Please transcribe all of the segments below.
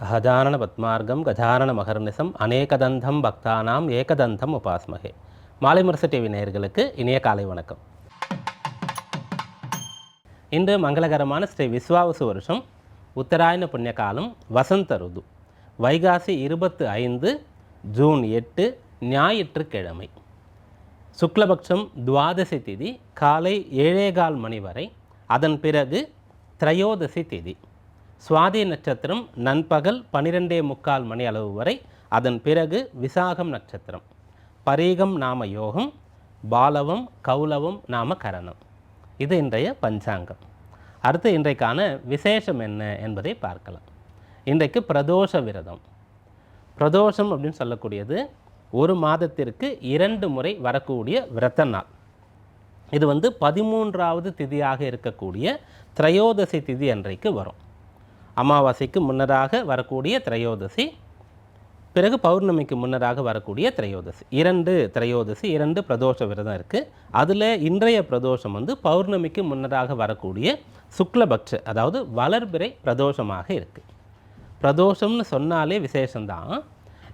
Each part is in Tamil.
அகஜானன பத்மார்க்கம் கஜானன மகர்நிசம் அநேகதந்தம் பக்தானாம் ஏகதந்தம் உபாஸ்மகே. மாலை முரசு டிவி நேயர்களுக்கு இனிய காலை வணக்கம். இன்று மங்களகரமான ஸ்ரீ விஸ்வாவசு வருஷம் உத்தராயண புண்ணிய காலம் வசந்த ருது. வைகாசி இருபத்து ஐந்து ஜூன் எட்டு ஞாயிற்றுக்கிழமை. சுக்லபக்ஷம் துவாதசி திதி காலை ஏழேகால் மணி வரை. அதன் பிறகு திரையோதசி திதி. சுவாதி நட்சத்திரம் நண்பகல் பனிரெண்டே முக்கால் மணி அளவு வரை. அதன் பிறகு விசாகம் நட்சத்திரம். பரீகம் நாம யோகம் பாலவம் கௌலவம் நாம கரணம். இது இன்றைய பஞ்சாங்கம். அடுத்து இன்றைக்கான விசேஷம் என்ன என்பதை பார்க்கலாம். இன்றைக்கு பிரதோஷ விரதம். பிரதோஷம் அப்படின்னு சொல்லக்கூடியது ஒரு மாதத்திற்கு இரண்டு முறை வரக்கூடிய விரத நாள். இது வந்து பதிமூன்றாவது திதியாக இருக்கக்கூடிய திரையோதசி திதி அன்றைக்கு வரும். அமாவாசைக்கு முன்னதாக வரக்கூடிய திரையோதசி பிறகு பௌர்ணமிக்கு முன்னதாக வரக்கூடிய திரையோதசி. இரண்டு திரையோதசி இரண்டு பிரதோஷ விரதம் இருக்குது அதில் இன்றைய பிரதோஷம் வந்து பௌர்ணமிக்கு முன்னதாக வரக்கூடிய சுக்லபக்ஷ அதாவது வளர்பிறை பிரதோஷமாக இருக்குது பிரதோஷம்னு சொன்னாலே விசேஷம்தான்.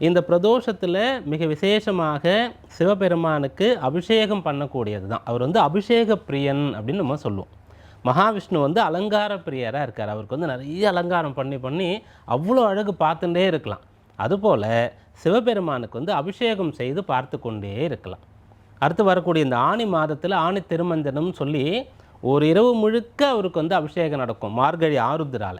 இந்த பிரதோஷத்தில் மிக விசேஷமாக சிவபெருமானுக்கு அபிஷேகம் பண்ணக்கூடியது தான் அவர் வந்து அபிஷேக பிரியன் அப்படின்னு நம்ம சொல்லுவோம். மகாவிஷ்ணு வந்து அலங்கார பிரியராக இருக்கார். அவருக்கு வந்து நிறைய அலங்காரம் பண்ணி பண்ணி அவ்வளோ அழகு பார்த்துட்டே இருக்கலாம். அதுபோல் சிவபெருமானுக்கு வந்து அபிஷேகம் செய்து பார்த்து கொண்டே இருக்கலாம். அடுத்து வரக்கூடிய இந்த ஆணி மாதத்தில் ஆணி திருமஞ்சனம் சொல்லி ஒரு இரவு முழுக்க அவருக்கு வந்து அபிஷேகம் நடக்கும் மார்கழி ஆருத்ரால.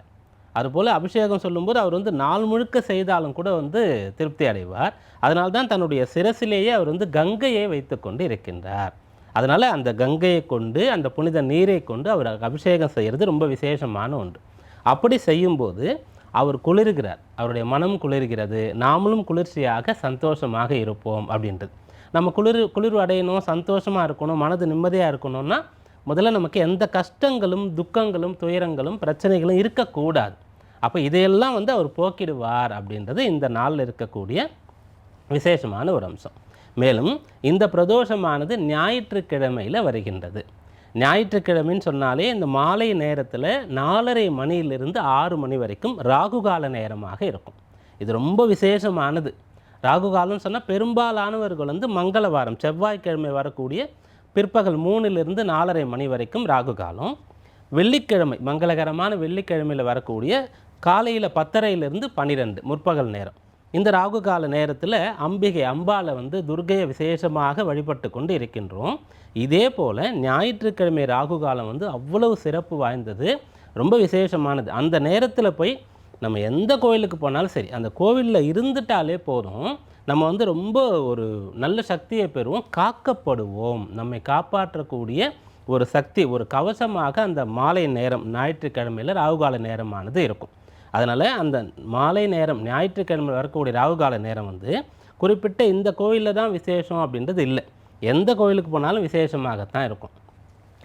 அதுபோல் அபிஷேகம் சொல்லும்போது அவர் வந்து நாள் முழுக்க செய்தாலும் கூட வந்து திருப்தி அடைவார். அதனால்தான் தன்னுடைய சிரசிலேயே அவர் வந்து கங்கையை வைத்து கொண்டு இருக்கின்றார். அதனால் அந்த கங்கையை கொண்டு அந்த புனித நீரை கொண்டு அவர் அபிஷேகம் செய்கிறது ரொம்ப விசேஷமான ஒன்று. அப்படி செய்யும்போது அவர் குளிர்கிறார். அவருடைய மனம் குளிர்கிறது. நாமளும் குளிர்ச்சியாக சந்தோஷமாக இருப்போம் அப்படின்றது. நம்ம குளிர் குளிர் அடையணும் சந்தோஷமாக இருக்கணும் மனது நிம்மதியாக இருக்கணும்னா முதல்ல நமக்கு எந்த கஷ்டங்களும் துக்கங்களும் துயரங்களும் பிரச்சனைகளும் இருக்கக்கூடாது. அப்போ இதையெல்லாம் வந்து அவர் போக்கிடுவார் அப்படின்றது இந்த நாளில் இருக்கக்கூடிய விசேஷமான ஒரு அம்சம். மேலும் இந்த பிரதோஷமானது ஞாயிற்றுக்கிழமையில் வருகின்றது. ஞாயிற்றுக்கிழமைன்னு சொன்னாலே இந்த மாலை நேரத்தில் நாலரை மணியிலிருந்து ஆறு மணி வரைக்கும் ராகுகால நேரமாக இருக்கும். இது ரொம்ப விசேஷமானது. ராகுகாலம்னு சொன்னால் பெரும்பாலானவர்கள் வந்து மங்களவாரம் செவ்வாய்க்கிழமை வரக்கூடிய பிற்பகல் மூணிலிருந்து நாலரை மணி வரைக்கும் ராகுகாலம் வெள்ளிக்கிழமை மங்களகரமான வெள்ளிக்கிழமையில் வரக்கூடிய காலையில் பத்தரையிலிருந்து பன்னிரெண்டு முற்பகல் நேரம். இந்த ராகு கால நேரத்தில் அம்பிகை அம்பாலை வந்து துர்கையை விசேஷமாக வழிபட்டு கொண்டு இருக்கின்றோம். இதே போல் ஞாயிற்றுக்கிழமை ராகு காலம் வந்து அவ்வளவு சிறப்பு வாய்ந்தது ரொம்ப விசேஷமானது. அந்த நேரத்தில் போய் நம்ம எந்த கோயிலுக்கு போனாலும் சரி அந்த கோவிலில் இருந்துட்டாலே போதும். நம்ம வந்து ரொம்ப ஒரு நல்ல சக்தியை பெறுவோம் காக்கப்படுவோம். நம்மை காப்பாற்றக்கூடிய ஒரு சக்தி ஒரு கவசமாக அந்த மாலை நேரம் ஞாயிற்றுக்கிழமையில் ராகுகால நேரமானது இருக்கும். அதனால் அந்த மாலை நேரம் ஞாயிற்றுக்கிழமை வரக்கூடிய ராகுகால நேரம் வந்து குறிப்பிட்ட இந்த கோயிலில் தான் விசேஷம் அப்படின்றது இல்லை. எந்த கோயிலுக்கு போனாலும் விசேஷமாகத்தான் இருக்கும்.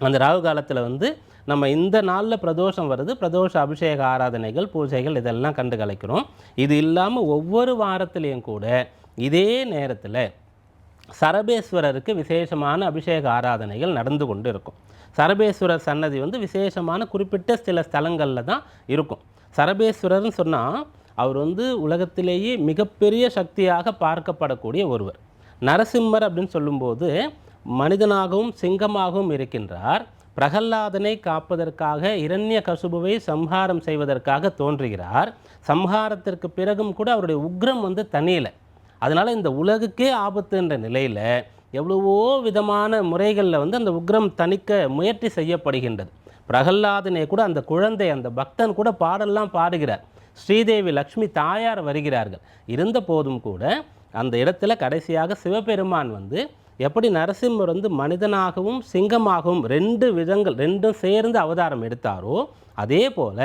அந்த ராகு காலத்தில் வந்து நம்ம இந்த நாளில் பிரதோஷம் வருது. பிரதோஷ அபிஷேக ஆராதனைகள் பூஜைகள் இதெல்லாம் கண்டு கலைக்கிறோம். இது இல்லாமல் ஒவ்வொரு வாரத்திலையும் கூட இதே நேரத்தில் சரபேஸ்வரருக்கு விசேஷமான அபிஷேக ஆராதனைகள் நடந்து கொண்டு இருக்கும். சரபேஸ்வரர் சன்னதி வந்து விசேஷமான குறிப்பிட்ட சில ஸ்தலங்களில் தான் இருக்கும். சரபேஸ்வரர்னு சொன்னால் அவர் வந்து உலகத்திலேயே மிகப்பெரிய சக்தியாக பார்க்கப்படக்கூடிய ஒருவர். நரசிம்மர் அப்படின்னு சொல்லும்போது மனிதனாகவும் சிங்கமாகவும் இருக்கின்றார். பிரகல்லாதனை காப்பதற்காக இரண்ய கசுபுவை சம்ஹாரம் செய்வதற்காக தோன்றுகிறார். சம்ஹாரத்திற்கு பிறகும் கூட அவருடைய உக்ரம் வந்து தனியலை அதனால் இந்த உலகுக்கே ஆபத்துன்ற நிலையில் எவ்வளவோ விதமான முறைகளில் வந்து அந்த உக்ரம் தணிக்க முயற்சி செய்யப்படுகின்றது. பிரகல்லாதனே கூட அந்த குழந்தை அந்த பக்தன் கூட பாடெல்லாம் பாடுகிறார். ஸ்ரீதேவி லக்ஷ்மி தாயார் வருகிறார்கள். இருந்த போதும் கூட அந்த இடத்துல கடைசியாக சிவபெருமான் வந்து எப்படி நரசிம்மர் வந்து மனிதனாகவும் சிங்கமாகவும் ரெண்டு விதங்கள் ரெண்டும் சேர்ந்து அவதாரம் எடுத்தாரோ அதே போல்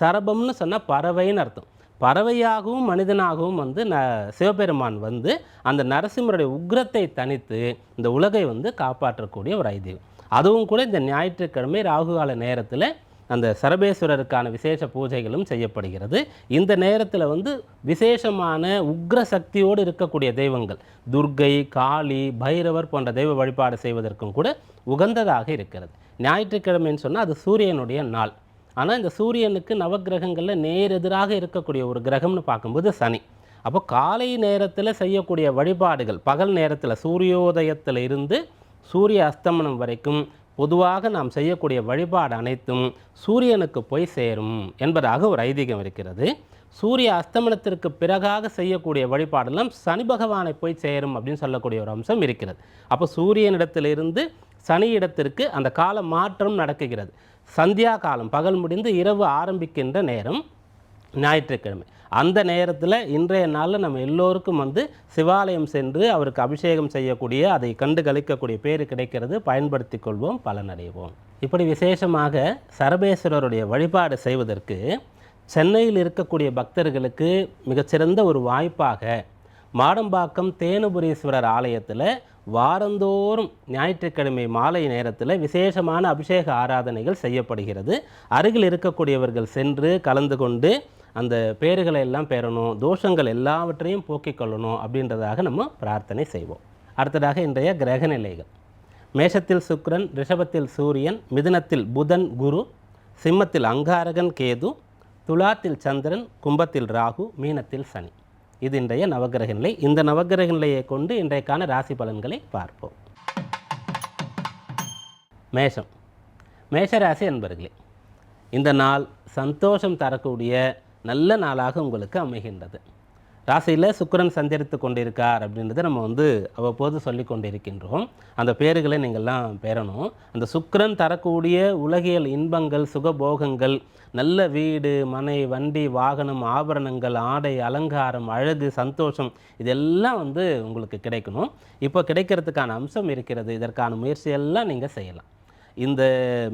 சரபம்னு சொன்னால் பறவைன்னு அர்த்தம். பறவையாகவும் மனிதனாகவும் வந்து ந சிவபெருமான் வந்து அந்த நரசிம்மருடைய உக்ரத்தை தனித்து இந்த உலகை வந்து காப்பாற்றக்கூடிய ஒரு ஐதீகம். அதுவும் கூட இந்த ஞாயிற்றுக்கிழமை ராகுகால நேரத்தில் அந்த சரபேஸ்வரருக்கான விசேஷ பூஜைகளும் செய்யப்படுகிறது. இந்த நேரத்தில் வந்து விசேஷமான உக்ர சக்தியோடு இருக்கக்கூடிய தெய்வங்கள் துர்க்கை காளி பைரவர் போன்ற தெய்வ வழிபாடு செய்வதற்கும் கூட உகந்ததாக இருக்கிறது. ஞாயிற்றுக்கிழமைன்னு சொன்னால் அது சூரியனுடைய நாள். ஆனால் இந்த சூரியனுக்கு நவக்கிரகங்களில் நேர் எதிராக இருக்கக்கூடிய ஒரு கிரகம்னு பார்க்கும்போது சனி. அப்போ காலை நேரத்தில் செய்யக்கூடிய வழிபாடுகள் பகல் நேரத்தில் சூரியோதயத்தில் இருந்து சூரிய அஸ்தமனம் வரைக்கும் பொதுவாக நாம் செய்யக்கூடிய வழிபாடு அனைத்தும் சூரியனுக்கு போய் சேரும் என்பதாக ஒரு ஐதீகம் இருக்கிறது. சூரிய அஸ்தமனத்திற்கு பிறகாக செய்யக்கூடிய வழிபாடெல்லாம் சனி பகவானை போய் சேரும் அப்படின்னு சொல்லக்கூடிய ஒரு அம்சம் இருக்கிறது. அப்போ சூரியனிடத்திலிருந்து சனி இடத்திற்கு அந்த கால மாற்றம் நடக்குகிறது. சந்தியா காலம் பகல் முடிந்து இரவு ஆரம்பிக்கின்ற நேரம் ஞாயிற்றுக்கிழமை. அந்த நேரத்தில் இன்றைய நாளில் நம்ம எல்லோருக்கும் வந்து சிவாலயம் சென்று அவருக்கு அபிஷேகம் செய்யக்கூடிய அதை கண்டு கழிக்கக்கூடிய பேர் கிடைக்கிறது. பயன்படுத்தி கொள்வோம் பலனடைவோம். இப்படி விசேஷமாக சரபேஸ்வரருடைய வழிபாடு செய்வதற்கு சென்னையில் இருக்கக்கூடிய பக்தர்களுக்கு மிகச்சிறந்த ஒரு வாய்ப்பாக மாடம்பாக்கம் தேனுபுரீஸ்வரர் ஆலயத்தில் வாரந்தோறும் ஞாயிற்றுக்கிழமை மாலை நேரத்தில் விசேஷமான அபிஷேக ஆராதனைகள் செய்யப்படுகிறது. அருகில் இருக்கக்கூடியவர்கள் சென்று கலந்து கொண்டு அந்த பேறுகளை எல்லாம் பெறணும் தோஷங்கள் எல்லாவற்றையும் போக்கிக் கொள்ளணும் அப்படின்றதாக நம்ம பிரார்த்தனை செய்வோம். அடுத்ததாக இன்றைய கிரக நிலைகள். மேஷத்தில் சுக்ரன் ரிஷபத்தில் சூரியன் மிதுனத்தில் புதன் குரு சிம்மத்தில் அங்காரகன் கேது துலாத்தில் சந்திரன் கும்பத்தில் ராகு மீனத்தில் சனி. இது இன்றைய நவகிரக நிலை. இந்த நவகிரக நிலையை கொண்டு இன்றைக்கான ராசி பலன்களை பார்ப்போம். மேஷம். மேஷராசி என்பர்களே இந்த நாள் சந்தோஷம் தரக்கூடிய நல்ல நாளாக உங்களுக்கு அமைகின்றது. ராசியில் சுக்கிரன் சஞ்சரித்து கொண்டிருக்கார் அப்படின்றத நம்ம வந்து அவ்வப்போது சொல்லி கொண்டிருக்கின்றோம். அந்த பேறுகளை நீங்கள்லாம் பெறணும். அந்த சுக்கரன் தரக்கூடிய உலகியல் இன்பங்கள் சுகபோகங்கள் நல்ல வீடு மனை வண்டி வாகனம் ஆபரணங்கள் ஆடை அலங்காரம் அழகு சந்தோஷம் இதெல்லாம் வந்து உங்களுக்கு கிடைக்கணும். இப்போ கிடைக்கிறதுக்கான அம்சம் இருக்கிறது. இதற்கான முயற்சியெல்லாம் நீங்கள் செய்யலாம். இந்த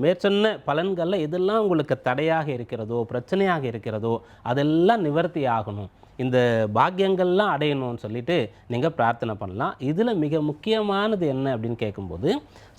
மேற்சொன்ன பலன்களில் எதெல்லாம் உங்களுக்கு தடையாக இருக்கிறதோ பிரச்சனையாக இருக்கிறதோ அதெல்லாம் நிவர்த்தி ஆகணும். இந்த பாக்கியங்கள்லாம் அடையணும்னு சொல்லிட்டு நீங்கள் பிரார்த்தனை பண்ணலாம். இதில் மிக முக்கியமானது என்ன அப்படின்னு கேட்கும்போது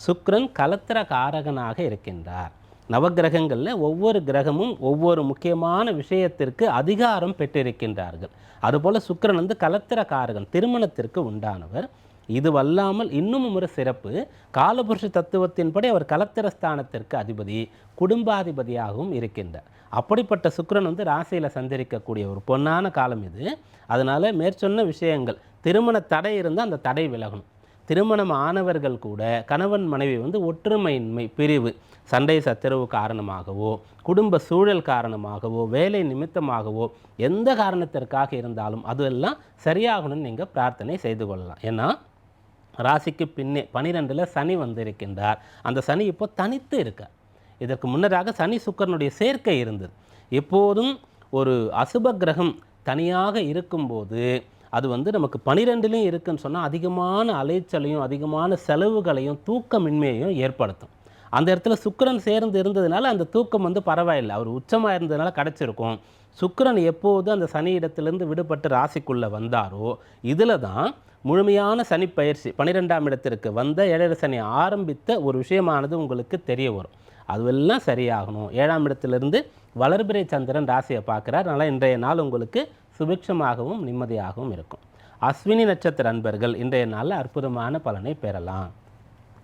சுக்ரன் கலத்திர காரகனாக இருக்கின்றார். நவக்கிரகங்களில் ஒவ்வொரு கிரகமும் ஒவ்வொரு முக்கியமான விஷயத்திற்கு அதிகாரம் பெற்றிருக்கின்றார்கள். அதுபோல் சுக்கரன் வந்து கலத்திர காரகன் திருமணத்திற்கு உண்டானவர். இது வல்லாமல் இன்னும் ஒரு சிறப்பு. காலபுருஷ தத்துவத்தின்படி அவர் கலத்திர ஸ்தானத்திற்கு அதிபதி குடும்பாதிபதியாகவும் இருக்கின்றார். அப்படிப்பட்ட சுக்கரன் வந்து ராசியில் சந்திரிக்கக்கூடிய ஒரு பொன்னான காலம் இது. அதனால் மேற்சொன்ன விஷயங்கள் திருமண தடை இருந்தால் அந்த தடை விலகணும். திருமணம் ஆனவர்கள் கூட கணவன் மனைவி வந்து ஒற்றுமையின்மை பிரிவு சண்டை சச்சரவு காரணமாகவோ குடும்ப சூழல் காரணமாகவோ வேலை நிமித்தமாகவோ எந்த காரணத்திற்காக இருந்தாலும் அதெல்லாம் சரியாகணும்னு நீங்கள் பிரார்த்தனை செய்து கொள்ளலாம். ஏன்னா ராசிக்கு பின்னே பனிரெண்டில் சனி வந்திருக்கின்றார். அந்த சனி இப்போ தனித்து இருக்கார். இதற்கு முன்னராக சனி சுக்கரனுடைய சேர்க்கை இருந்தது. எப்போதும் ஒரு அசுப கிரகம் தனியாக இருக்கும்போது அது வந்து நமக்கு பனிரெண்டுலேயும் இருக்குன்னு சொன்னால் அதிகமான அலைச்சலையும் அதிகமான செலவுகளையும் தூக்கமின்மையையும் ஏற்படுத்தும். அந்த இடத்துல சுக்கிரன் சேர்ந்து இருந்ததுனால அந்த தூக்கம் வந்து பரவாயில்லை. அவர் உச்சமாக இருந்ததுனால கிடச்சிருக்கும். சுக்கரன் எப்போது அந்த சனி இடத்துலேருந்து விடுபட்டு ராசிக்குள்ளே வந்தாரோ இதில் தான் முழுமையான சனி பயிற்சி பன்னிரெண்டாம் இடத்திற்கு வந்த ஏழரை சனி ஆரம்பித்த ஒரு விஷயமானது உங்களுக்கு தெரிய வரும். அதுவெல்லாம் சரியாகணும். ஏழாம் இடத்திலிருந்து வளர்பிறை சந்திரன் ராசியை பார்க்குறார். அதனால் இன்றைய நாள் உங்களுக்கு சுபிக்ஷமாகவும் நிம்மதியாகவும் இருக்கும். அஸ்வினி நட்சத்திர அன்பர்கள் இன்றைய நாளில் அற்புதமான பலனை பெறலாம்.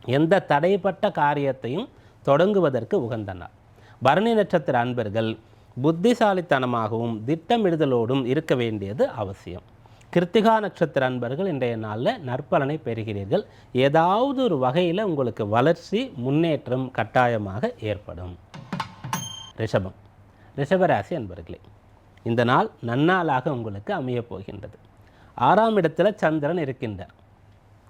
எந்த தடைப்பட்ட காரியத்தையும் தொடங்குவதற்கு உகந்த நாள். பரணி நட்சத்திர அன்பர்கள் புத்திசாலித்தனமாகவும் திட்டமிடுதலோடும் இருக்க வேண்டியது அவசியம். கிருத்திகா நட்சத்திர அன்பர்கள் இன்றைய நாளில் நற்பலனை பெறுகிறீர்கள். ஏதாவது ஒரு வகையில் உங்களுக்கு வளர்ச்சி முன்னேற்றம் கட்டாயமாக ஏற்படும். ரிஷபம். ரிஷபராசி அன்பர்களே இந்த நாள் நன்னாளாக உங்களுக்கு அமையப் போகின்றது. ஆறாம் இடத்துல சந்திரன் இருக்கின்றார்.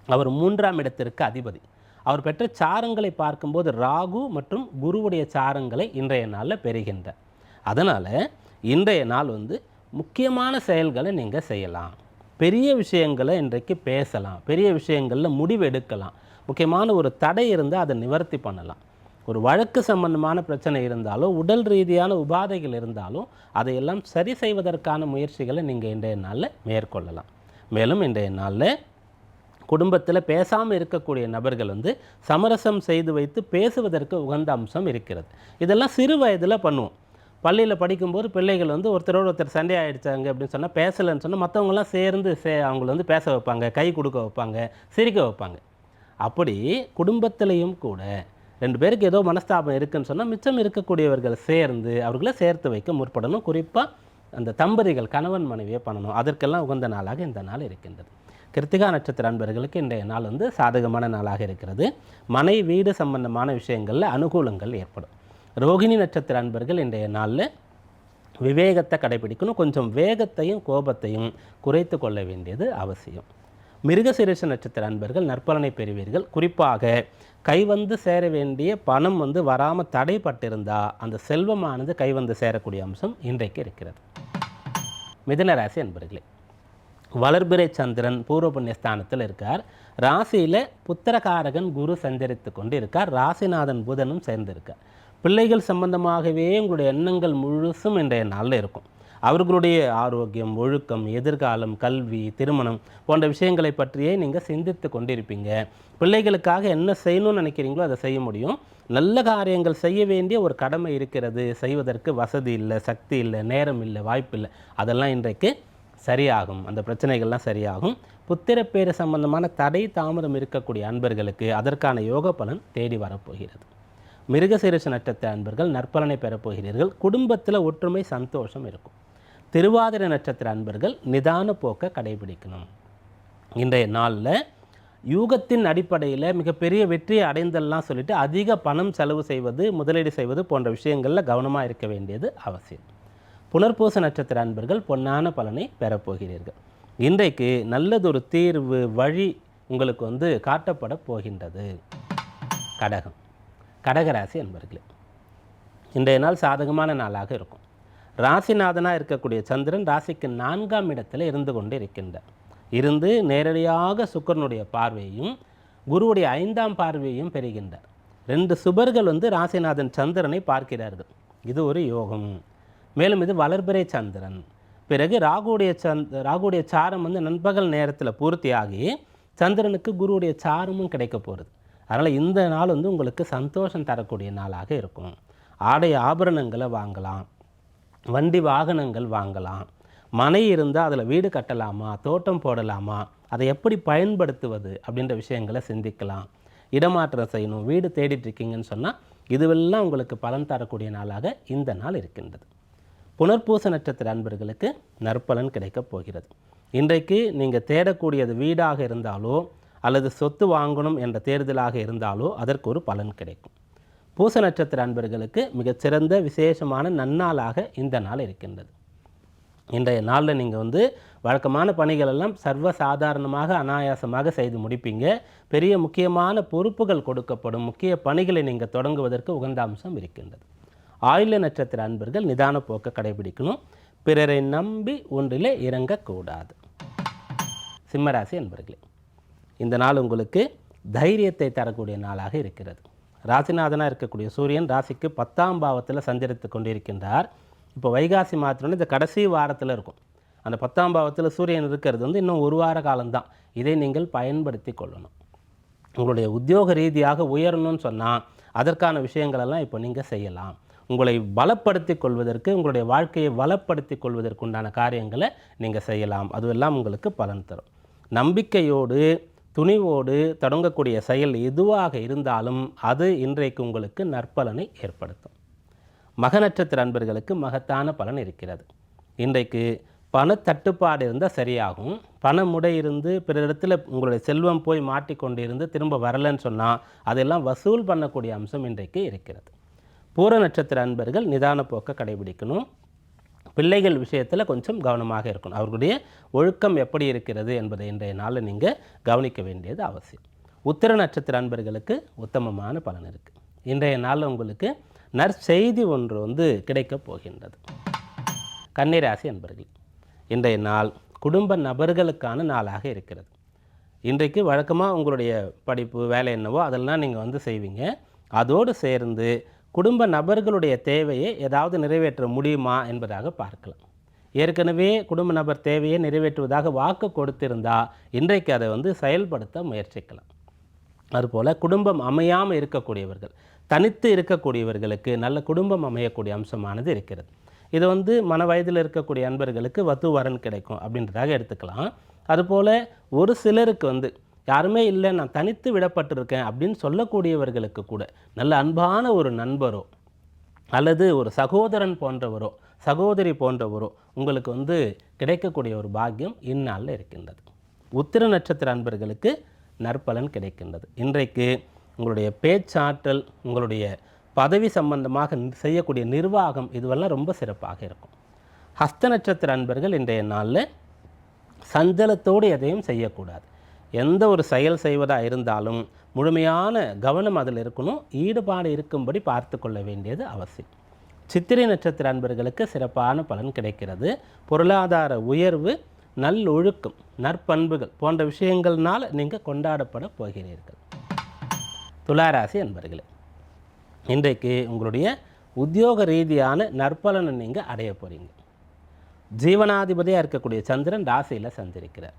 அவர் மூன்றாம் இடத்திற்கு அதிபதி. அவர் பெற்ற சாரங்களை பார்க்கும்போது ராகு மற்றும் குருவுடைய சாரங்களை இன்றைய நாளில் பெறுகின்றார். அதனால் இன்றைய நாள் வந்து முக்கியமான செயல்களை நீங்கள் செய்யலாம். பெரிய விஷயங்களை இன்றைக்கு பேசலாம். பெரிய விஷயங்களில் முடிவெடுக்கலாம் முக்கியமான ஒரு தடை இருந்தால் அதை நிவர்த்தி பண்ணலாம். ஒரு வழக்கு சம்பந்தமான பிரச்சனை இருந்தாலும் உடல் ரீதியான உபாதைகள் இருந்தாலும் அதையெல்லாம் சரி செய்வதற்கான முயற்சிகளை நீங்கள் இன்றைய நாளில் மேற்கொள்ளலாம். மேலும் இன்றைய நாளில் குடும்பத்தில் பேசாமல் இருக்கக்கூடிய நபர்கள் வந்து சமரசம் செய்து வைத்து பேசுவதற்கு உகந்த அம்சம் இருக்கிறது. இதெல்லாம் சிறு வயதில் பண்ணுவோம். பள்ளியில் படிக்கும்போது பிள்ளைகள் வந்து ஒருத்தரோட ஒருத்தர் சண்டை ஆகிடுச்சாங்க அப்படின்னு சொன்னால் பேசலைன்னு சொன்னால் மற்றவங்களாம் சேர்ந்து சே அவங்கள வந்து பேச வைப்பாங்க கை கொடுக்க வைப்பாங்க சிரிக்க வைப்பாங்க. அப்படி குடும்பத்திலையும் கூட ரெண்டு பேருக்கு ஏதோ மனஸ்தாபம் இருக்குன்னு சொன்னால் மிச்சம் இருக்கக்கூடியவர்கள் சேர்ந்து அவர்களை சேர்த்து வைக்க முற்படணும். குறிப்பாக அந்த தம்பதிகள் கணவன் மனைவியை பண்ணணும். அதற்கெல்லாம் உகந்த நாளாக இந்த நாள் இருக்கின்றது. கிருத்திகா நட்சத்திர அன்பர்களுக்கு இன்றைய நாள் வந்து சாதகமான நாளாக இருக்கிறது. மனை வீடு சம்பந்தமான விஷயங்களில் அனுகூலங்கள் ஏற்படும். ரோகிணி நட்சத்திர அன்பர்கள் இன்றைய நாளில் விவேகத்தை கடைபிடிக்கணும். கொஞ்சம் வேகத்தையும் கோபத்தையும் குறைத்து கொள்ள வேண்டியது அவசியம். மிருகசிரேஷ நட்சத்திர அன்பர்கள் நற்பலனை பெறுவீர்கள். குறிப்பாக கை வந்து சேர வேண்டிய பணம் வந்து வராமல் தடைப்பட்டிருந்தால் அந்த செல்வமானது கை வந்து சேரக்கூடிய அம்சம் இன்றைக்கு இருக்கிறது. மிதனராசி அன்பர்களே வளர்பிறை சந்திரன் பூர்வ புண்ணியஸ்தானத்தில் இருக்கார். ராசியில் புத்திரகாரகன் குரு சஞ்சரித்து கொண்டு இருக்கார் ராசிநாதன் புதனும் சேர்ந்திருக்கார். பிள்ளைகள் சம்பந்தமாகவே உங்களுடைய எண்ணங்கள் முழுசும் இன்றைய நாளில் இருக்கும். அவர்களுடைய ஆரோக்கியம் ஒழுக்கம் எதிர்காலம் கல்வி திருமணம் போன்ற விஷயங்களை பற்றியே நீங்கள் சிந்தித்து கொண்டிருப்பீங்க. பிள்ளைகளுக்காக என்ன செய்யணும்னு நினைக்கிறீங்களோ அதை செய்ய முடியும். நல்ல காரியங்கள் செய்ய வேண்டிய ஒரு கடமை இருக்கிறது. செய்வதற்கு வசதி இல்லை சக்தி இல்லை நேரம் இல்லை வாய்ப்பு இல்லை. அதெல்லாம் இன்றைக்கு சரியாகும். அந்த பிரச்சனைகள்லாம் சரியாகும். புத்திரப்பேறு சம்பந்தமான தடை தாமதம் இருக்கக்கூடிய அன்பர்களுக்கு அதற்கான யோக பலன் தேடி வரப்போகிறது. மிருகசீரச நட்சத்திர அன்பர்கள் நற்பலனை பெறப்போகிறீர்கள் குடும்பத்தில் ஒற்றுமை சந்தோஷம் இருக்கும். திருவாதிரை நட்சத்திர அன்பர்கள் நிதான போக்கை கடைபிடிக்கணும். இன்றைய நாளில் யூகத்தின் அடிப்படையில் மிகப்பெரிய வெற்றியை அடைந்தெல்லாம் சொல்லிட்டு அதிக பணம் செலவு செய்வது முதலீடு செய்வது போன்ற விஷயங்களில் கவனமாக இருக்க வேண்டியது அவசியம். புனர்பூச நட்சத்திர அன்பர்கள் பொன்னான பலனை பெறப்போகிறீர்கள் இன்றைக்கு நல்லதொரு தீர்வு வழி உங்களுக்கு வந்து காட்டப்பட போகின்றது. கடகம். கடகராசி அன்பர்களே இன்றைய நாள் சாதகமான நாளாக இருக்கும். ராசிநாதனாக இருக்கக்கூடிய சந்திரன் ராசிக்கு நான்காம் இடத்தில் இருந்து கொண்டு இருக்கின்றார். இருந்து நேரடியாக சுக்கரனுடைய பார்வையும் குருவுடைய ஐந்தாம் பார்வையும் பெறுகின்றார். ரெண்டு சுபர்கள் வந்து ராசிநாதன் சந்திரனை பார்க்கிறார்கள். இது ஒரு யோகம். மேலும் இது வளர்பிறை சந்திரன். பிறகு ராகுடைய சந்த் ராகுடைய சாரம் வந்து நண்பகல் நேரத்தில் பூர்த்தியாகி சந்திரனுக்கு குருவுடைய சாரமும் கிடைக்க போகிறது அதனால் இந்த நாள் வந்து உங்களுக்கு சந்தோஷம் தரக்கூடிய நாளாக இருக்கும். ஆடை ஆபரணங்களை வாங்கலாம். வண்டி வாகனங்கள் வாங்கலாம். மனை இருந்தால் அதில் வீடு கட்டலாமா? தோட்டம் போடலாமா? அதை எப்படி பயன்படுத்துவது? அப்படின்ற விஷயங்களை சிந்திக்கலாம். இடமாற்றம் செய்யணும். வீடு தேடிட்டுருக்கீங்கன்னு சொன்னால் இதுவெல்லாம் உங்களுக்கு பலன் தரக்கூடிய நாளாக இந்த நாள் இருக்கின்றது. புனர்பூச நட்சத்திர அன்பர்களுக்கு நற்பலன் கிடைக்கப் போகிறது. இன்றைக்கு நீங்கள் தேடக்கூடியது வீடாக இருந்தாலோ அல்லது சொத்து வாங்கணும் என்ற தேர்தலாக இருந்தாலோ அதற்கு ஒரு பலன் கிடைக்கும். பூச நட்சத்திர அன்பர்களுக்கு மிகச்சிறந்த விசேஷமான நன்னாளாக இந்த நாள் இருக்கின்றது. இன்றைய நாளில் நீங்கள் வந்து வழக்கமான பணிகள் எல்லாம் சர்வ சாதாரணமாக அனாயாசமாக செய்து முடிப்பீங்க. பெரிய முக்கியமான பொறுப்புகள் கொடுக்கப்படும் முக்கிய பணிகளை நீங்கள் தொடங்குவதற்கு உகந்த அம்சம் இருக்கின்றது. ஆயுள நட்சத்திர அன்பர்கள் நிதான போக்கை கடைபிடிக்கணும். பிறரை நம்பி ஒன்றிலே இறங்கக்கூடாது. சிம்மராசி அன்பர்களே இந்த நாள் உங்களுக்கு தைரியத்தை தரக்கூடிய நாளாக இருக்கிறது. ராசிநாதனாக இருக்கக்கூடிய சூரியன் ராசிக்கு பத்தாம் பாவத்தில் சஞ்சரித்து கொண்டிருக்கின்றார். இப்போ வைகாசி மாதத்துல இந்த கடைசி வாரத்தில் இருக்கும். அந்த பத்தாம் பாவத்தில் சூரியன் இருக்கிறது வந்து இன்னும் ஒரு வார காலம்தான். இதை நீங்கள் பயன்படுத்தி கொள்ளணும். உங்களுடைய உத்தியோக ரீதியாக உயரணும்னு சொன்னால் அதற்கான விஷயங்களெல்லாம் இப்போ நீங்கள் செய்யலாம். உங்களை பலப்படுத்தி கொள்வதற்கு உங்களுடைய வாழ்க்கையை வளப்படுத்தி கொள்வதற்குண்டான காரியங்களை நீங்கள் செய்யலாம். அதுவெல்லாம் உங்களுக்கு பலன் தரும். நம்பிக்கையோடு துணிவோடு தொடங்கக்கூடிய செயல் எதுவாக இருந்தாலும் அது இன்றைக்கு உங்களுக்கு நற்பலனை ஏற்படுத்தும். மக நட்சத்திர அன்பர்களுக்கு மகத்தான பலன் இருக்கிறது. இன்றைக்கு பணத்தட்டுப்பாடு இருந்தால் சரியாகும். பணமுடை இருந்து பிறரிடத்தில் உங்களுடைய செல்வம் போய் மாட்டிக்கொண்டு இருந்து திரும்ப வரலைன்னு சொன்னால் அதெல்லாம் வசூல் பண்ணக்கூடிய அம்சம் இன்றைக்கு இருக்கிறது. பூர நட்சத்திர அன்பர்கள் நிதான போக்கை கடைபிடிக்கணும். பிள்ளைகள் விஷயத்தில் கொஞ்சம் கவனமாக இருக்கணும். அவர்களுடைய ஒழுக்கம் எப்படி இருக்கிறது என்பதை இன்றைய நாளில் நீங்கள் கவனிக்க வேண்டியது அவசியம். உத்திர நட்சத்திர அன்பர்களுக்கு உத்தமமான பலன் இருக்குது இன்றைய நாளில் உங்களுக்கு நற்செய்தி ஒன்று வந்து கிடைக்கப் போகின்றது. கன்னிராசி அன்பர்கள் இன்றைய நாள் குடும்ப நபர்களுக்கான நாளாக இருக்கிறது. இன்றைக்கு வழக்கமாக உங்களுடைய படிப்பு வேலை என்னவோ அதெல்லாம் நீங்கள் வந்து செய்வீங்க. அதோடு சேர்ந்து குடும்ப நபர்களுடைய தேவையை ஏதாவது நிறைவேற்ற முடியுமா என்பதாக பார்க்கலாம். ஏற்கனவே குடும்ப நபர் தேவையை நிறைவேற்றுவதாக வாக்கு கொடுத்திருந்தால் இன்றைக்கு அதை வந்து செயல்படுத்த முயற்சிக்கலாம். அதுபோல் குடும்பம் அமையாமல் இருக்கக்கூடியவர்கள் தனித்து இருக்கக்கூடியவர்களுக்கு நல்ல குடும்பம் அமையக்கூடிய அம்சமானது இருக்கிறது. இது வந்து மன வயதில் இருக்கக்கூடிய அன்பர்களுக்கு வத்து வரன் கிடைக்கும் அப்படின்றதாக எடுத்துக்கலாம். அதுபோல் ஒரு சிலருக்கு வந்து யாருமே இல்லை நான் தனித்து விடப்பட்டிருக்கேன் அப்படின்னு சொல்லக்கூடியவர்களுக்கு கூட நல்ல அன்பான ஒரு நண்பரோ அல்லது ஒரு சகோதரன் போன்றவரோ சகோதரி போன்றவரோ உங்களுக்கு வந்து கிடைக்கக்கூடிய ஒரு பாக்கியம் இந்நாளில் இருக்கின்றது. உத்திர நட்சத்திர அன்பர்களுக்கு நற்பலன் கிடைக்கின்றது. இன்றைக்கு உங்களுடைய பேச்சாற்றல் உங்களுடைய பதவி சம்பந்தமாக செய்யக்கூடிய நிர்வாகம் இதுவெல்லாம் ரொம்ப சிறப்பாக இருக்கும். ஹஸ்த நட்சத்திர அன்பர்கள் இன்றைய நாளில் சஞ்சலத்தோடு எதையும் செய்யக்கூடாது. எந்த ஒரு செயல் செய்வதாக இருந்தாலும் முழுமையான கவனம் அதில் இருக்கணும் ஈடுபாடு இருக்கும்படி பார்த்து கொள்ள வேண்டியது அவசியம். சித்திரை நட்சத்திர அன்பர்களுக்கு சிறப்பான பலன் கிடைக்கிறது. பொருளாதார உயர்வு நல்லொழுக்கம் நற்பண்புகள் போன்ற விஷயங்கள்னால் நீங்கள் கொண்டாடப்பட போகிறீர்கள். துளாராசி அன்பர்களே இன்றைக்கு உங்களுடைய உத்தியோக ரீதியான நற்பலனை நீங்கள் அடைய போகிறீங்க ஜீவனாதிபதியாக இருக்கக்கூடிய சந்திரன் ராசியில் சந்திரிக்கிறார்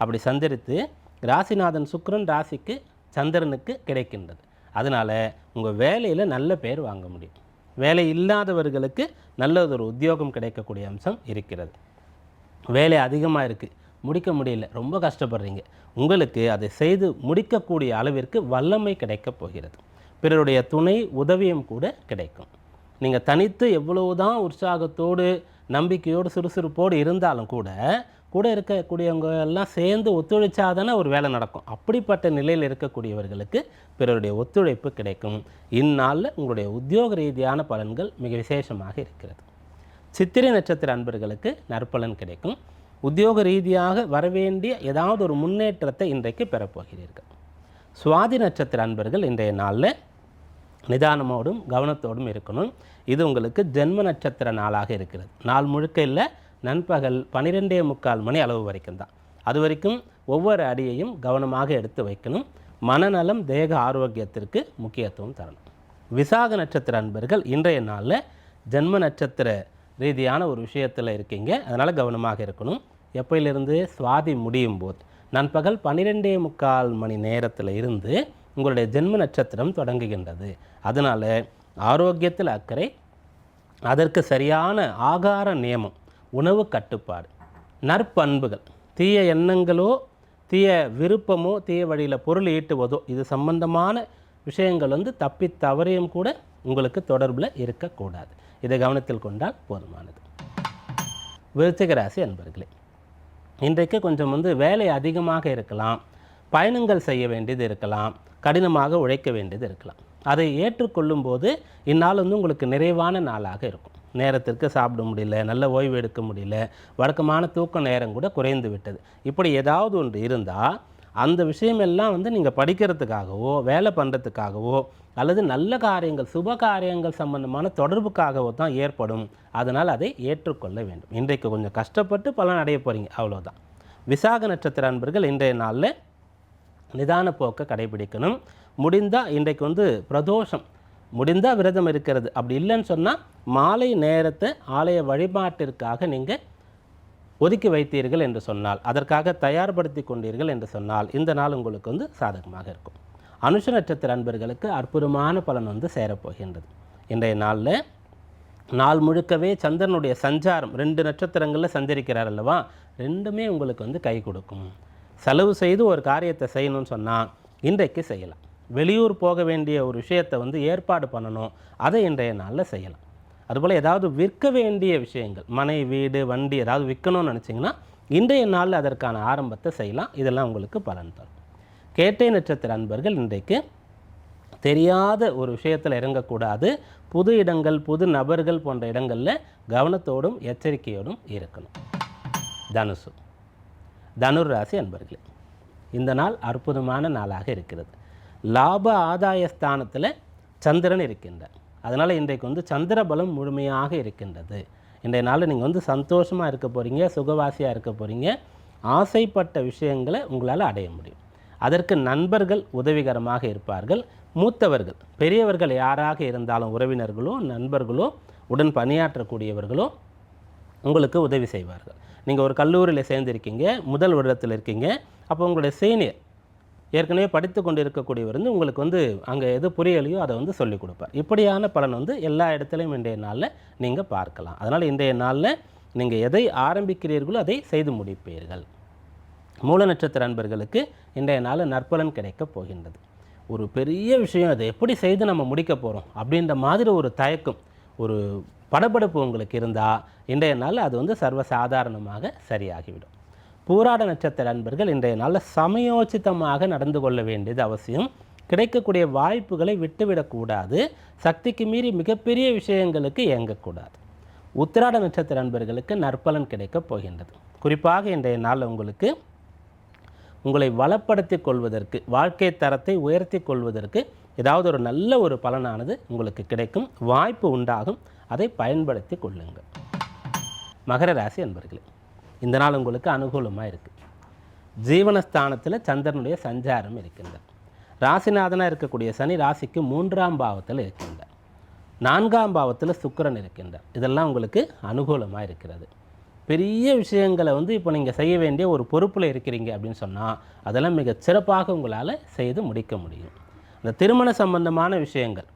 அப்படி சந்தரித்து ராசிநாதன் சுக்கரன் ராசிக்கு சந்திரனுக்கு கிடைக்கின்றது. அதனால் உங்கள் வேலையில் நல்ல பேர் வாங்க முடியும். வேலை இல்லாதவர்களுக்கு நல்லதொரு உத்தியோகம் கிடைக்கக்கூடிய அம்சம் இருக்கிறது. வேலை அதிகமாக இருக்குது முடிக்க முடியல. ரொம்ப கஷ்டப்படுறீங்க. உங்களுக்கு அதை செய்து முடிக்கக்கூடிய அளவிற்கு வல்லமை கிடைக்கப் போகிறது. பிறருடைய துணை உதவியும் கூட கிடைக்கும். நீங்கள் தனித்து எவ்வளவுதான் உற்சாகத்தோடு நம்பிக்கையோடு சுறுசுறுப்போடு இருந்தாலும் கூட கூட இருக்கக்கூடியவங்க எல்லாம் சேர்ந்து ஒத்துழைச்சாதானே ஒரு வேலை நடக்கும். அப்படிப்பட்ட நிலையில் இருக்கக்கூடியவர்களுக்கு பிறருடைய ஒத்துழைப்பு கிடைக்கும். இந்நாளில் உங்களுடைய உத்தியோக ரீதியான பலன்கள் மிக விசேஷமாக இருக்கிறது. சித்திரை நட்சத்திர அன்பர்களுக்கு நற்பலன் கிடைக்கும். உத்தியோக ரீதியாக வரவேண்டிய ஏதாவது ஒரு முன்னேற்றத்தை இன்றைக்கு பெறப்போகிறீர்கள். சுவாதி நட்சத்திர அன்பர்கள் இன்றைய நாளில் நிதானமோடும் கவனத்தோடும் இருக்கணும். இது உங்களுக்கு ஜென்ம நட்சத்திர நாளாக இருக்கிறது. நாள் முழுக்க இல்லை நண்பகல் பன்னிரெண்டே முக்கால் மணி அளவு வரைக்கும் தான். அது வரைக்கும் ஒவ்வொரு அடியையும் கவனமாக எடுத்து வைக்கணும். மனநலம் தேக ஆரோக்கியத்திற்கு முக்கியத்துவம் தரணும். விசாக நட்சத்திர அன்பர்கள் இன்றைய நாளில் ஜென்ம நட்சத்திர ரீதியான ஒரு விஷயத்தில் இருக்கீங்க. அதனால் கவனமாக இருக்கணும். எப்பயிலிருந்து? சுவாதி முடியும் போது. நண்பகல் பன்னிரெண்டே முக்கால் மணி நேரத்தில் இருந்து உங்களுடைய ஜென்ம நட்சத்திரம் தொடங்குகின்றது. அதனால் ஆரோக்கியத்தில் அக்கறை அதற்கு சரியான ஆகார நியமம் உணவு கட்டுப்பாடு. நற்பண்புகள். தீய எண்ணங்களோ தீய விருப்பமோ தீய வழியில் பொருள் ஈட்டுவதோ இது சம்பந்தமான விஷயங்கள் வந்து தப்பி தவறையும் கூட உங்களுக்கு தொடர்பில் இருக்கக்கூடாது. இதை கவனத்தில் கொண்டால் போதுமானது. விருச்சிகராசி அன்பர்களே இன்றைக்கு கொஞ்சம் வந்து வேலை அதிகமாக இருக்கலாம். பயணங்கள் செய்ய வேண்டியது இருக்கலாம். கடினமாக உழைக்க வேண்டியது இருக்கலாம். அதை ஏற்றுக்கொள்ளும் போது இந்நாள் வந்து உங்களுக்கு நிறைவான நாளாக இருக்கும். நேரத்திற்கு சாப்பிட முடியல நல்ல ஓய்வு எடுக்க முடியல வழக்கமான தூக்க நேரம் கூட குறைந்து விட்டது. இப்படி ஏதாவது ஒன்று இருந்தால் அந்த விஷயமெல்லாம் வந்து நீங்கள் படிக்கிறதுக்காகவோ வேலை பண்ணுறதுக்காகவோ அல்லது நல்ல காரியங்கள் சுப காரியங்கள் சம்பந்தமான தொடர்புக்காகவோ தான் ஏற்படும். அதனால் அதை ஏற்றுக்கொள்ள வேண்டும். இன்றைக்கு கொஞ்சம் கஷ்டப்பட்டு பலன் அடைய போகிறீங்க அவ்வளோதான் விசாக நட்சத்திர அன்பர்கள் இன்றைய நாளில் நிதான போக்கை கடைபிடிக்கணும். முடிந்தால் இன்றைக்கு வந்து பிரதோஷம் முடிந்தால் விரதம் இருக்கிறது. அப்படி இல்லைன்னு சொன்னால் மாலை நேரத்தை ஆலய வழிபாட்டிற்காக நீங்கள் ஒதுக்கி வைத்தீர்கள் என்று சொன்னால் அதற்காக தயார்படுத்தி கொண்டீர்கள் என்று சொன்னால் இந்த நாள் உங்களுக்கு வந்து சாதகமாக இருக்கும். அனுஷ நட்சத்திர அன்பர்களுக்கு அற்புதமான பலன் வந்து சேரப்போகின்றது இன்றைய நாளில் நாள் முழுக்கவே சந்திரனுடைய சஞ்சாரம் ரெண்டு நட்சத்திரங்களில் சஞ்சரிக்கிறார் அல்லவா ரெண்டுமே உங்களுக்கு வந்து கை கொடுக்கும். செலவு செய்து ஒரு காரியத்தை செய்யணும்னு சொன்னால் இன்றைக்கு செய்யலாம். வெளியூர் போக வேண்டிய ஒரு விஷயத்தை வந்து ஏற்பாடு பண்ணணும். அதை இன்றைய நாளில் செய்யலாம். அதுபோல் ஏதாவது விற்க வேண்டிய விஷயங்கள் மனை வீடு வண்டி ஏதாவது விற்கணும்னு நினச்சிங்கன்னா இன்றைய நாளில் அதற்கான ஆரம்பத்தை செய்யலாம். இதெல்லாம் உங்களுக்கு பலன் தரும். கேட்டை நட்சத்திர அன்பர்கள் இன்றைக்கு தெரியாத ஒரு விஷயத்தில் இறங்கக்கூடாது. புது இடங்கள் புது நபர்கள் போன்ற இடங்களில் கவனத்தோடும் எச்சரிக்கையோடும் இருக்கணும். தனுசு. தனுர் ராசி அன்பர்களே இந்த நாள் அற்புதமான நாளாக இருக்கிறது. லாப ஆதாய ஸ்தானத்தில் சந்திரன் இருக்கின்றார். அதனால் இன்றைக்கு வந்து சந்திர பலம் முழுமையாக இருக்கின்றது. இன்றைய நாளில் நீங்கள் வந்து சந்தோஷமாக இருக்க போகிறீங்க சுகவாசியாக இருக்க போகிறீங்க ஆசைப்பட்ட விஷயங்களை உங்களால் அடைய முடியும். அதற்கு நண்பர்கள் உதவிகரமாக இருப்பார்கள். மூத்தவர்கள் பெரியவர்கள் யாராக இருந்தாலும் உறவினர்களோ நண்பர்களோ உடன் பணியாற்றக்கூடியவர்களோ உங்களுக்கு உதவி செய்வார்கள். நீங்கள் ஒரு கல்லூரியில் சேர்ந்துருக்கீங்க முதல் வருடத்தில் இருக்கீங்க அப்போ உங்களுடைய சீனியர் ஏற்கனவே படித்து கொண்டு இருக்கக்கூடியவர் வந்து உங்களுக்கு வந்து அங்கே எது புரியலையோ அதை வந்து சொல்லிக் கொடுப்பார். இப்படியான பலன் வந்து எல்லா இடத்துலையும் இன்றைய நாளில் நீங்கள் பார்க்கலாம். அதனால் இன்றைய நாளில் நீங்கள் எதை ஆரம்பிக்கிறீர்களோ அதை செய்து முடிப்பீர்கள். மூல நட்சத்திர அன்பர்களுக்கு இன்றைய நாள் நற்பலன் கிடைக்கப் போகின்றது. ஒரு பெரிய விஷயம் அதை எப்படி செய்து நம்ம முடிக்க போகிறோம் அப்படின்ற மாதிரி ஒரு தயக்கம் ஒரு படபடப்பு உங்களுக்கு இருந்தால் இன்றைய நாள் அது வந்து சர்வசாதாரணமாக சரியாகிவிடும். பூராட நட்சத்திர அன்பர்கள் இன்றைய நாளில் சமயோசிதமாக நடந்து கொள்ள வேண்டியது அவசியம். கிடைக்கக்கூடிய வாய்ப்புகளை விட்டுவிடக்கூடாது சக்திக்கு மீறி மிகப்பெரிய விஷயங்களுக்கு இயங்கக்கூடாது. உத்திராட நட்சத்திர அன்பர்களுக்கு நற்பலன் கிடைக்கப் போகின்றது. குறிப்பாக இன்றைய நாள் உங்களுக்கு உங்களை வளப்படுத்திக் கொள்வதற்கு வாழ்க்கை தரத்தை உயர்த்தி கொள்வதற்கு ஏதாவது ஒரு நல்ல ஒரு பலனானது உங்களுக்கு கிடைக்கும். வாய்ப்பு உண்டாகும். அதை பயன்படுத்தி கொள்ளுங்கள். மகர ராசி அன்பர்களே இந்த நாள் உங்களுக்கு அனுகூலமாக இருக்குது ஜீவனஸ்தானத்தில் சந்திரனுடைய சஞ்சாரம் இருக்கின்றது. ராசிநாதனாக இருக்கக்கூடிய சனி ராசிக்கு மூன்றாம் பாவத்தில் இருக்கின்றார். நான்காம் பாவத்தில் சுக்கரன் இருக்கின்றார். இதெல்லாம் உங்களுக்கு அனுகூலமாக இருக்கிறது. பெரிய விஷயங்களை வந்து இப்போ நீங்கள் செய்ய வேண்டிய ஒரு பொறுப்பில் இருக்கிறீங்க அப்படின்னு சொன்னால் அதெல்லாம் மிக சிறப்பாக உங்களால் செய்து முடிக்க முடியும். இந்த திருமண சம்பந்தமான விஷயங்கள்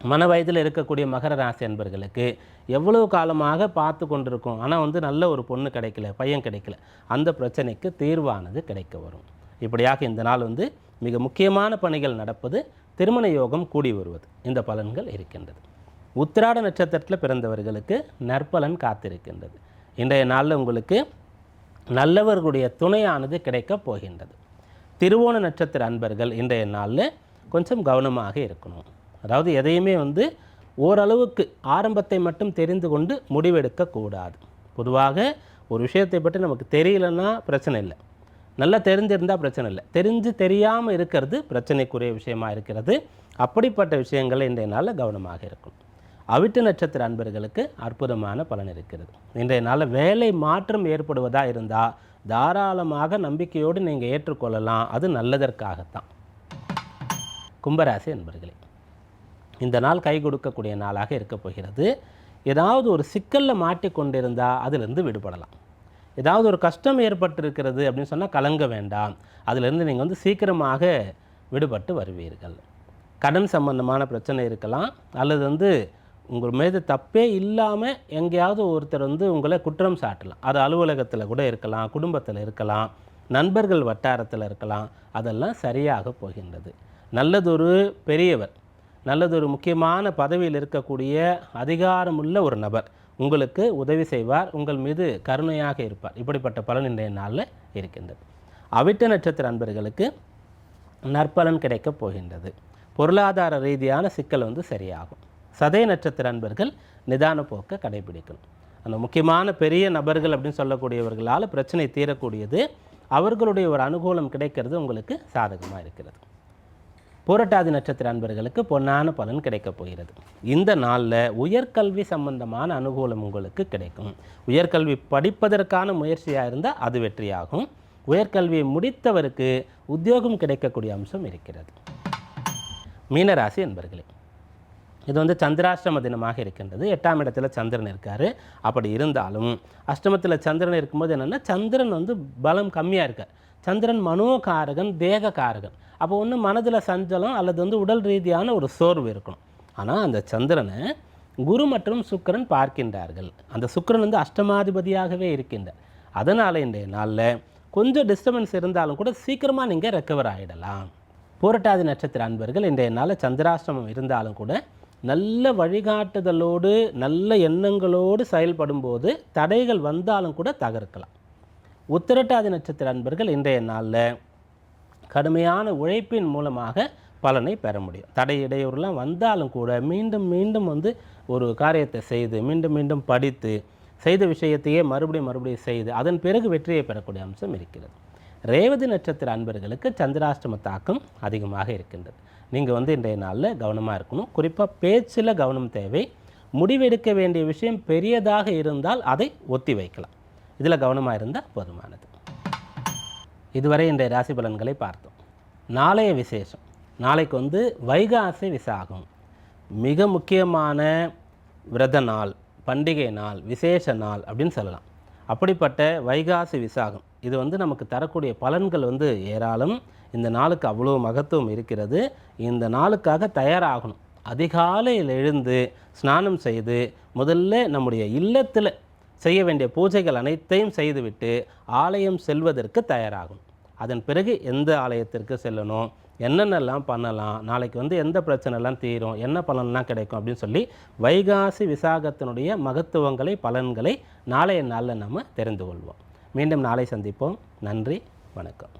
மன வயதில் இருக்கக்கூடிய மகர ராசி என்பர்களுக்கு எவ்வளவு காலமாக பார்த்து கொண்டிருக்கோம். ஆனால் வந்து நல்ல ஒரு பொண்ணு கிடைக்கல பையன் கிடைக்கல. அந்த பிரச்சனைக்கு தீர்வானது கிடைக்க வரும். இப்படியாக இந்த நாள் வந்து மிக முக்கியமான பணிகள் நடப்பது திருமண யோகம் கூடி வருவது. இந்த பலன்கள் இருக்கின்றது. உத்திராட நட்சத்திரத்தில் பிறந்தவர்களுக்கு நற்பலன் காத்திருக்கின்றது. இன்றைய நாளில் உங்களுக்கு நல்லவர்களுடைய துணையானது கிடைக்கப் போகின்றது. திருவோண நட்சத்திர அன்பர்கள் இன்றைய நாளில் கொஞ்சம் கவனமாக இருக்கணும். அதாவது எதையுமே வந்து ஓரளவுக்கு ஆரம்பத்தை மட்டும் தெரிந்து கொண்டு முடிவெடுக்கக்கூடாது. பொதுவாக ஒரு விஷயத்தை பற்றி நமக்கு தெரியலன்னா பிரச்சனை இல்லை. நல்லா தெரிஞ்சிருந்தால் பிரச்சனை இல்லை. தெரிஞ்சு தெரியாமல் இருக்கிறது பிரச்சனைக்குரிய விஷயமா இருக்கிறது. அப்படிப்பட்ட விஷயங்களை இன்றைய நாளில் கவனமாக இருக்கும் அவிட்டு நட்சத்திர அன்பர்களுக்கு அற்புதமான பலன் இருக்கிறது. இன்றைய நாளில் வேலை மாற்றம் ஏற்படுவதாக இருந்தால் தாராளமாக நம்பிக்கையோடு நீங்கள் ஏற்றுக்கொள்ளலாம். அது நல்லதற்காகத்தான். கும்பராசி அன்பர்களே இந்த நாள் கை கொடுக்கக்கூடிய நாளாக இருக்கப் போகிறது. ஏதாவது ஒரு சிக்கலில் மாட்டிக்கொண்டிருந்தால் அதிலிருந்து விடுபடலாம். ஏதாவது ஒரு கஷ்டம் ஏற்பட்டிருக்கிறது அப்படின்னு சொன்னால் கலங்க வேண்டாம். அதிலிருந்து நீங்கள் வந்து சீக்கிரமாக விடுபட்டு வருவீர்கள். கடன் சம்பந்தமான பிரச்சனை இருக்கலாம். அல்லது வந்து உங்கள் மீது தப்பே இல்லாமல் எங்கேயாவது ஒருத்தர் வந்து உங்களை குற்றம் சாட்டலாம். அது அலுவலகத்தில் கூட இருக்கலாம் குடும்பத்தில் இருக்கலாம் நண்பர்கள் வட்டாரத்தில் இருக்கலாம். அதெல்லாம் சரியாக போகின்றது. நல்லதொரு பெரியவர் நல்லதொரு முக்கியமான பதவியில் இருக்கக்கூடிய அதிகாரமுள்ள ஒரு நபர். உங்களுக்கு உதவி செய்வார். உங்கள் மீது கருணையாக இருப்பார். இப்படிப்பட்ட பலன் இன்றைய நாளில் இருக்கின்றது. அவிட்ட நட்சத்திர அன்பர்களுக்கு நற்பலன் கிடைக்கப் போகின்றது. பொருளாதார ரீதியான சிக்கல் வந்து சரியாகும். சதய நட்சத்திர அன்பர்கள் நிதான போக்கை கடைபிடிக்கணும். அந்த முக்கியமான பெரிய நபர்கள் அப்படின்னு சொல்லக்கூடியவர்களால் பிரச்சனை தீரக்கூடியது அவர்களுடைய ஒரு அனுகூலம் கிடைக்கிறது. உங்களுக்கு சாதகமாக இருக்கிறது. புரட்டாதி நட்சத்திர அன்பர்களுக்கு பொன்னான பலன் கிடைக்கப் போகிறது. இந்த நாளில் உயர்கல்வி சம்பந்தமான அனுகூலம் உங்களுக்கு கிடைக்கும். உயர்கல்வி படிப்பதற்கான முயற்சியாக இருந்தால் அது வெற்றியாகும். உயர்கல்வியை முடித்தவருக்கு உத்தியோகம் கிடைக்கக்கூடிய அம்சம் இருக்கிறது. மீனராசி என்பர்களே இது வந்து சந்திராஷ்டம தினமாக இருக்கின்றது. எட்டாம் இடத்துல சந்திரன் இருக்கார். அப்படி இருந்தாலும் அஷ்டமத்தில் சந்திரன் இருக்கும்போது என்னென்னா சந்திரன் வந்து பலம் கம்மியாக இருக்கார். சந்திரன் மனோகாரகன் தேகக்காரகன் அப்போ ஒன்று மனதில் சஞ்சலம் அல்லது வந்து உடல் ரீதியான ஒரு சோர்வு இருக்கணும். ஆனால் அந்த சந்திரனை குரு மற்றும் சுக்கிரன் பார்க்கின்றார்கள். அந்த சுக்கிரன் வந்து அஷ்டமாதிபதியாகவே இருக்கின்றார். அதனால் இன்றைய நாளில் கொஞ்சம் டிஸ்டர்பன்ஸ் இருந்தாலும் கூட சீக்கிரமாக நீங்கள் ரெக்கவர் ஆகிடலாம் போரட்டாதி நட்சத்திர அன்பர்கள் இன்றைய நாளில் சந்திராஷ்டமம் இருந்தாலும் கூட நல்ல வழிகாட்டுதலோடு நல்ல எண்ணங்களோடு செயல்படும்போது தடைகள் வந்தாலும் கூட தகர்க்கலாம். உத்திரட்டாதி நட்சத்திர அன்பர்கள் இன்றைய நாளில் கடுமையான உழைப்பின் மூலமாக பலனை பெற முடியும். தடை இடையூறுலாம் வந்தாலும் கூட மீண்டும் மீண்டும் வந்து ஒரு காரியத்தை செய்து மீண்டும் மீண்டும் படித்து செய்த விஷயத்தையே மறுபடியும் மறுபடியும் செய்து அதன் பிறகு வெற்றியை பெறக்கூடிய அம்சம் இருக்கிறது. ரேவதி நட்சத்திர அன்பர்களுக்கு சந்திராஷ்டம தாக்கம் அதிகமாக இருக்கின்றது. நீங்கள் வந்து இன்றைய நாளில் கவனமாக இருக்கணும். குறிப்பாக பேச்சில் கவனம் தேவை. முடிவெடுக்க வேண்டிய விஷயம் பெரியதாக இருந்தால் அதை ஒத்தி வைக்கலாம். இதில் கவனமாக இருந்தால் போதுமானது. இதுவரை இன்றைய ராசி பலன்களை பார்த்தோம். நாளைய விசேஷம். நாளைக்கு வந்து வைகாசி விசாகம். மிக முக்கியமான விரத நாள் பண்டிகை நாள் விசேஷ நாள் அப்படின்னு சொல்லலாம். அப்படிப்பட்ட வைகாசி விசாகம். இது வந்து நமக்கு தரக்கூடிய பலன்கள் வந்து ஏராளம். இந்த நாளுக்கு அவ்வளோ மகத்துவம் இருக்கிறது. இந்த நாளுக்காக தயாராகணும். அதிகாலையில் எழுந்து ஸ்நானம் செய்து முதல்ல நம்முடைய இல்லத்தில் செய்ய வேண்டிய பூஜைகள் அனைத்தையும் செய்துவிட்டு ஆலயம் செல்வதற்கு தயாராகும். அதன் பிறகு எந்த ஆலயத்திற்கு செல்லணும்? என்னென்னலாம் பண்ணலாம்? நாளைக்கு வந்து எந்த பிரச்சனைலாம் தீரும்? என்ன பலன்லாம் கிடைக்கும்? அப்படின்னு சொல்லி வைகாசி விசாகத்தினுடைய மகத்துவங்களை பலன்களை நாளைய நாளில் நம்ம தெரிந்து கொள்வோம். மீண்டும் நாளை சந்திப்போம். நன்றி வணக்கம்.